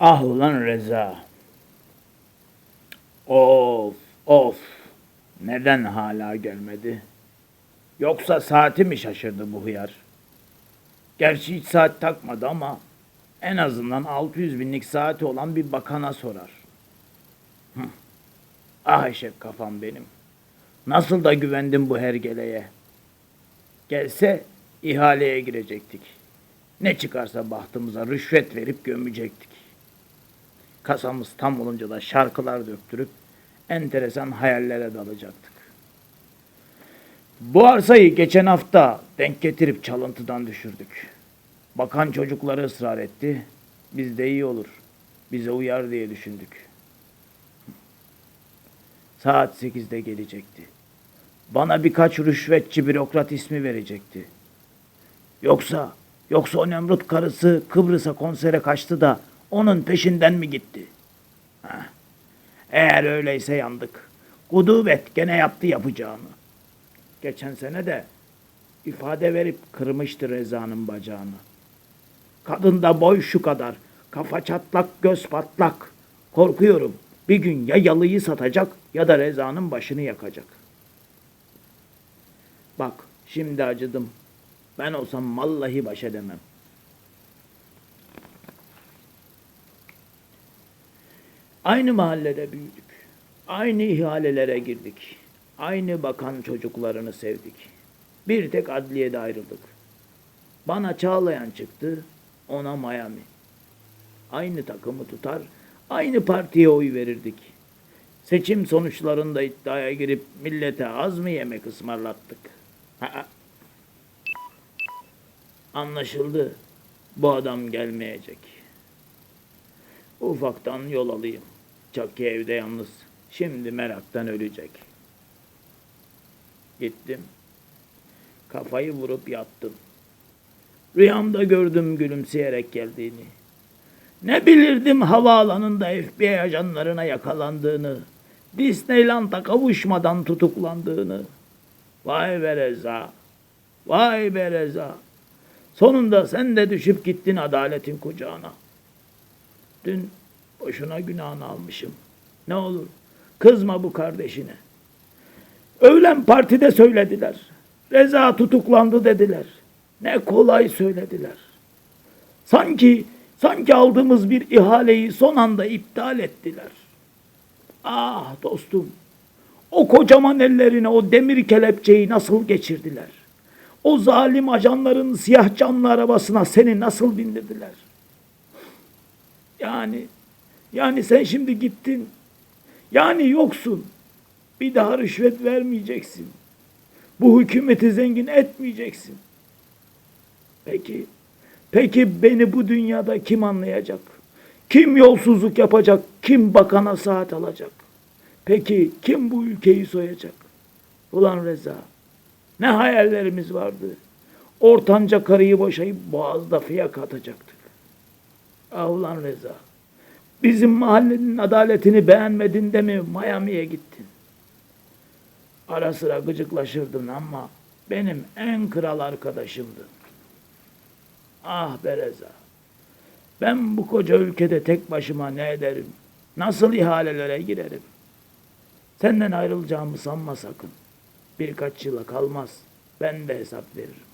Ah ulan Reza. Of of. Neden hala gelmedi? Yoksa saati mi şaşırdı bu hıyar? Gerçi hiç saat takmadı ama en azından 600 binlik saati olan bir bakana sorar. Hı. Ah eşek kafam benim. Nasıl da güvendim bu hergeleye. Gelse ihaleye girecektik. Ne çıkarsa bahtımıza rüşvet verip gömecektik. Kasamız tam olunca da şarkılar döktürüp enteresan hayallere dalacaktık. Bu arsayı geçen hafta denk getirip çalıntıdan düşürdük. Bakan çocukları ısrar etti. Biz de iyi olur. Bize uyar diye düşündük. Saat sekizde gelecekti. Bana birkaç rüşvetçi bürokrat ismi verecekti. Yoksa, yoksa o Nemrut karısı Kıbrıs'a konsere kaçtı da onun peşinden mi gitti? Heh. Eğer öyleyse yandık. Gudubet gene yaptı yapacağını. Geçen sene de ifade verip kırmıştı Reza'nın bacağını. Kadın da boy şu kadar, kafa çatlak, göz patlak. Korkuyorum bir gün ya yalıyı satacak ya da Reza'nın başını yakacak. Bak şimdi acıdım. Ben olsam vallahi baş edemem. Aynı mahallede büyüdük. Aynı ihalelere girdik. Aynı bakan çocuklarını sevdik. Bir tek adliyede ayrıldık. Bana Çağlayan çıktı, ona Miami. Aynı takımı tutar, aynı partiye oy verirdik. Seçim sonuçlarında iddiaya girip millete az mı yemek ısmarlattık? Anlaşıldı. Bu adam gelmeyecek. Ufaktan yol alayım. Çaki evde yalnız. Şimdi meraktan ölecek. Gittim. Kafayı vurup yattım. Rüyamda gördüm gülümseyerek geldiğini. Ne bilirdim havaalanında FBI ajanlarına yakalandığını, Disneyland'a kavuşmadan tutuklandığını. Vay be Reza, vay be Reza. Sonunda sen de düşüp gittin adaletin kucağına. Dün boşuna günahını almışım. Ne olur kızma bu kardeşine. Öğlen partide söylediler. Reza tutuklandı dediler. Ne kolay söylediler. Sanki sanki aldığımız bir ihaleyi son anda iptal ettiler. Ah dostum. O kocaman ellerine o demir kelepçeyi nasıl geçirdiler? O zalim ajanların siyah camlı arabasına seni nasıl bindirdiler? Yani yani sen şimdi gittin. Yani yoksun. Bir daha rüşvet vermeyeceksin. Bu hükümeti zengin etmeyeceksin. Peki, peki beni bu dünyada kim anlayacak? Kim yolsuzluk yapacak? Kim bakana saat alacak? Peki kim bu ülkeyi soyacak? Ulan Reza, ne hayallerimiz vardı. Ortanca karıyı boşayıp boğazda fiyak atacaktık. Ah ulan Reza, bizim mahallenin adaletini beğenmedin de mi Miami'ye gittin? Ara sıra gıcıklaşırdın ama benim en kral arkadaşımdın. Ah be Reza. Ben bu koca ülkede tek başıma ne ederim? Nasıl ihalelere girerim? Senden ayrılacağımı sanma sakın. Birkaç yıla kalmaz. Ben de hesap veririm.